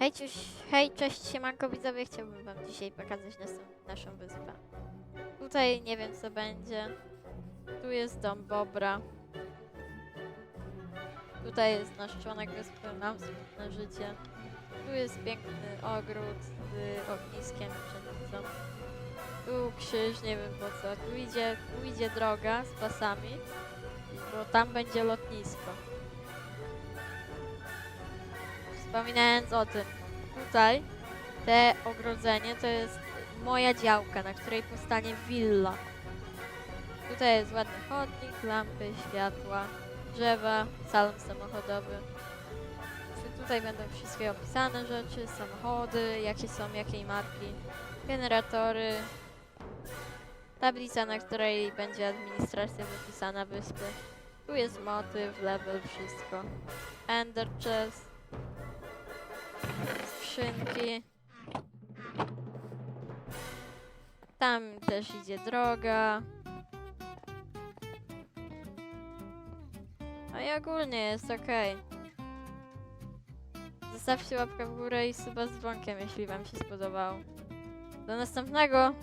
Hej, hej, cześć, siemanko widzowie, chciałbym wam dzisiaj pokazać naszą, naszą wyspę. Tutaj nie wiem co będzie. Tu jest dom Bobra. Tutaj jest nasz członek wyspy, mam smutne życie. Tu jest piękny ogród z ogniskiem pszenicą. Tu krzyż, nie wiem po co. Tu idzie, tu idzie droga z pasami, bo tam będzie lotnisko. Wspominając o tym, tutaj te ogrodzenie to jest moja działka, na której powstanie willa. Tutaj jest ładny chodnik, lampy, światła, drzewa, salon samochodowy. Tutaj będą wszystkie opisane rzeczy, samochody, jakie są, jakiej marki, generatory, tablica, na której będzie administracja wypisana wyspy. Tu jest motyw, level, wszystko. Ender chest, skrzynki. Tam też idzie droga. No i ogólnie jest ok. Zostawcie łapkę w górę i suba z dzwonkiem, jeśli wam się spodobało. Do następnego!